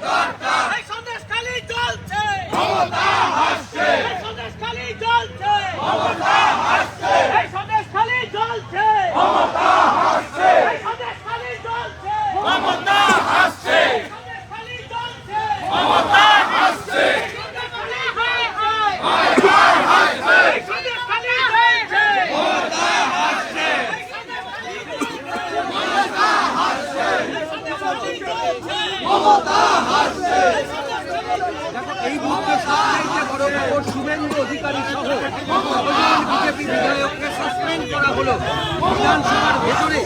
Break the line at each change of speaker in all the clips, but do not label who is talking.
এই
অধিকারী সহ বিজেপি বিধায়ককে সাসপেন্ড করা হলো। বিধানসভার ভেতরে।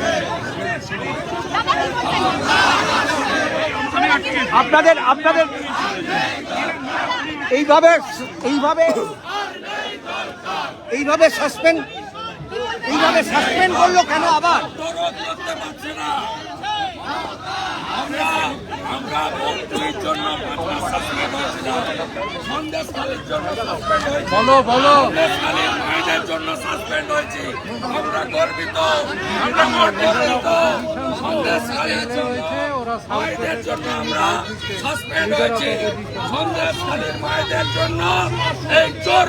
আপনাদের আপনাদের এইভাবে এইভাবে এইভাবে সাসপেন্ড এইভাবে সাসপেন্ড করল কেন আবার
রোধ করতে পারছে না আমরা আমরা বন্ধুর জন্য পাঁচটা সাসপেন্ড হয়েছিলাম সন্দেশখালীর জন্য সাসপেন্ড হয়েছি বলো বলো। সন্দেশখালীর জন্য সাসপেন্ড হয়েছি। আমরা গর্বিত আমরা গর্বিত জন্য মায়েদের জন্য আমরা সাসপেন্ড হয়েছি। মায়েদের জন্য এই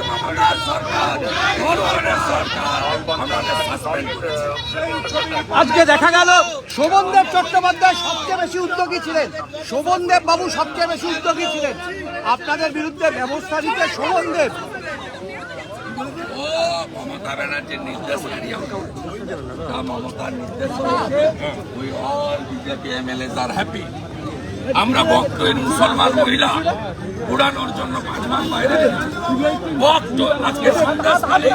মমতার সরকার সরকার আমাদের সাসপেন্ড করেছে।
আজকে দেখা গেল, শোভনদেব চট্টোপাধ্যায় সবচেয়ে বেশি উদ্যোগী ছিলেন। শোভনদেব বাবু সবচেয়ে বেশি উদ্যোগী ছিলেন। আপনাদের বিরুদ্ধে ব্যবস্থা নিতে শোভনদেব
মমতা ব্যানার্জির তা মমতার নির্দেশ we all BJP MLA are happy আমরা বক্তব্যের মুসলমান মহিলা উড়ানোর জন্য পাঁচ মাস বাইরে বক্ত আজকে সন্ধ্যাকালে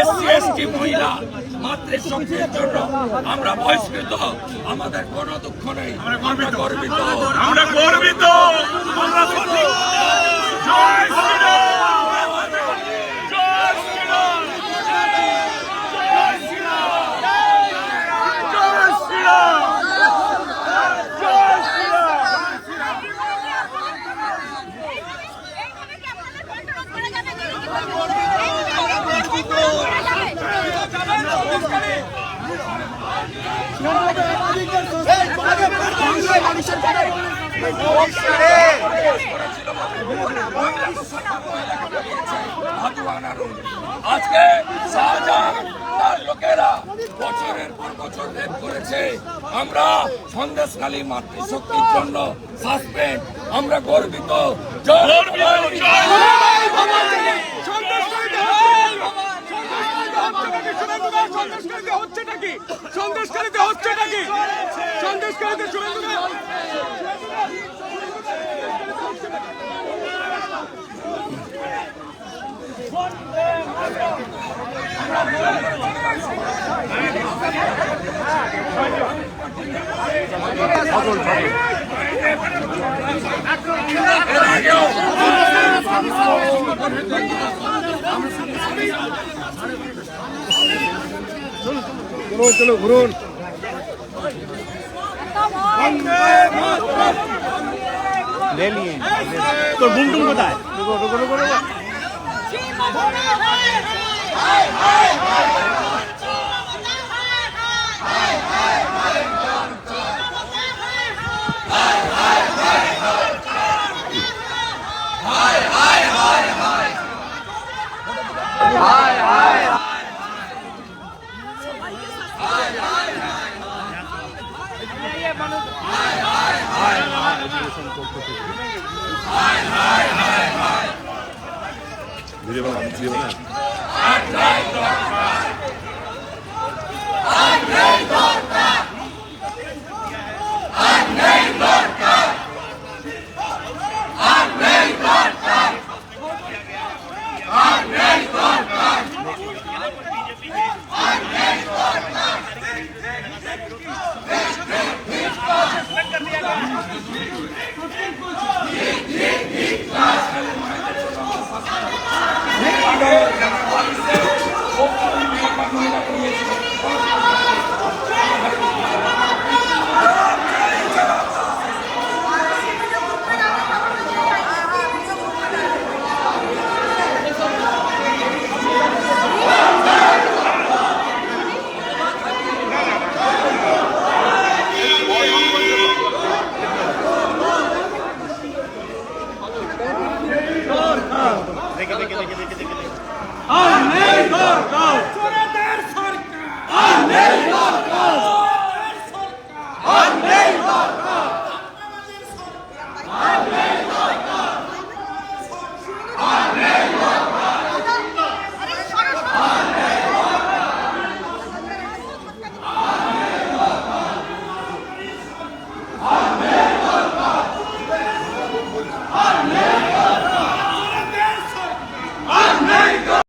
এসসি এসটি মহিলা মাতৃশক্তির জন্য আমরা বহিষ্কৃত। আমাদের কোনো দুঃখ নেই। আমরা গর্বিত। আমরা গর্বিত। আমরা আজকে শাহজাহান তার লোকেরা বছরের পর বছর রেপ করেছে। আমরা সন্দেশখালী মাতৃশক্তির জন্য সাসপেন্ড আমরা গর্বিত। চলো চলো ঘুরুন ले लिए तो
गुम गुम बताए रुको रुको रुको रुको हाय हाय हाय हाय हाय हाय हाय ভিডিও বানা ভিডিও বানা
দেখে দেখে দেখে দেখে দেখে দেখে। আর নেই দরকার। চোরাদের সরকার। আর নেই।